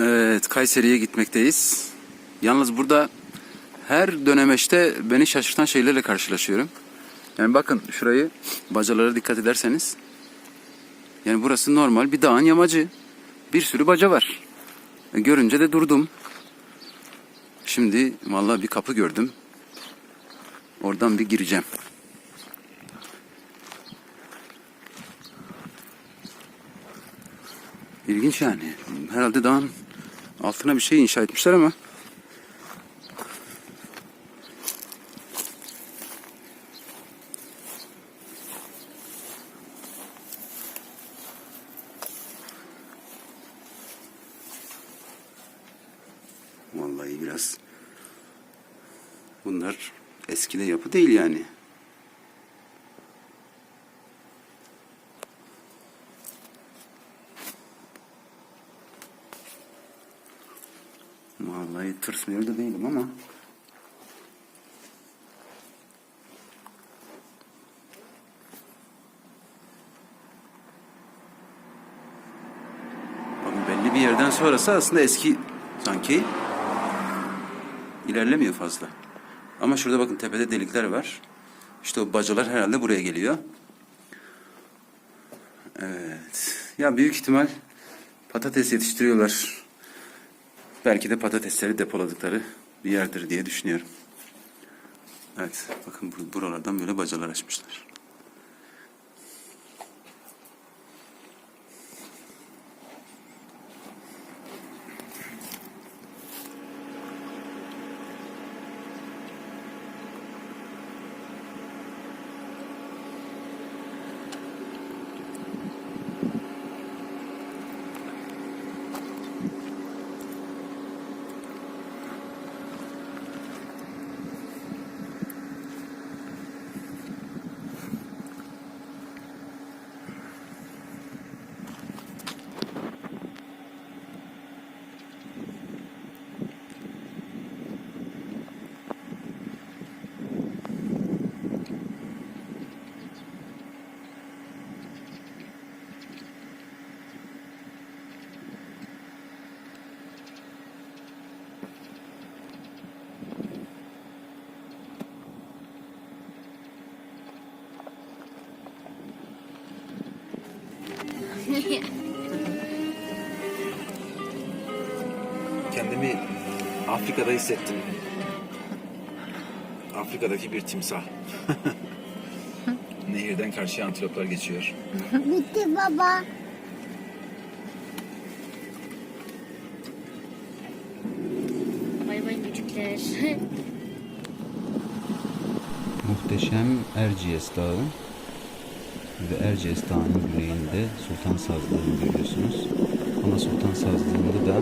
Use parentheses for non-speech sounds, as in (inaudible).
Evet, Kayseri'ye gitmekteyiz. Yalnız burada her dönemeçte beni şaşırtan şeylerle karşılaşıyorum. Yani bakın şurayı bacalara dikkat ederseniz. Yani burası normal bir dağın yamacı. Bir sürü baca var. E, görünce de durdum. Şimdi vallahi bir kapı gördüm. Oradan bir gireceğim. İlginç yani. Herhalde dağın altına bir şey inşa etmişler ama Vallahi biraz bunlar eskide yapı değil yani. Vallahi tırsmıyor da değilim ama Bakın belli bir yerden sonrası aslında eski sanki ilerlemiyor fazla. Ama şurada bakın tepede delikler var. İşte o bacalar herhalde buraya geliyor. Evet. Ya büyük ihtimal patates yetiştiriyorlar. Belki de patatesleri depoladıkları bir yerdir diye düşünüyorum. Evet. Bakın bu- buralardan böyle bacalar açmışlar. (laughs) Kendimi Afrika'da hissettim. Afrika'daki bir timsah. (laughs) Nehirden karşıya antiloplar geçiyor. (laughs) Bitti baba. Bay bay küçükler. Muhteşem Erciyes Dağı ve Erciyes Dağı'nın güneyinde Sultan Sazlığı'nı görüyorsunuz. Ama Sultan Sazlığı'nda da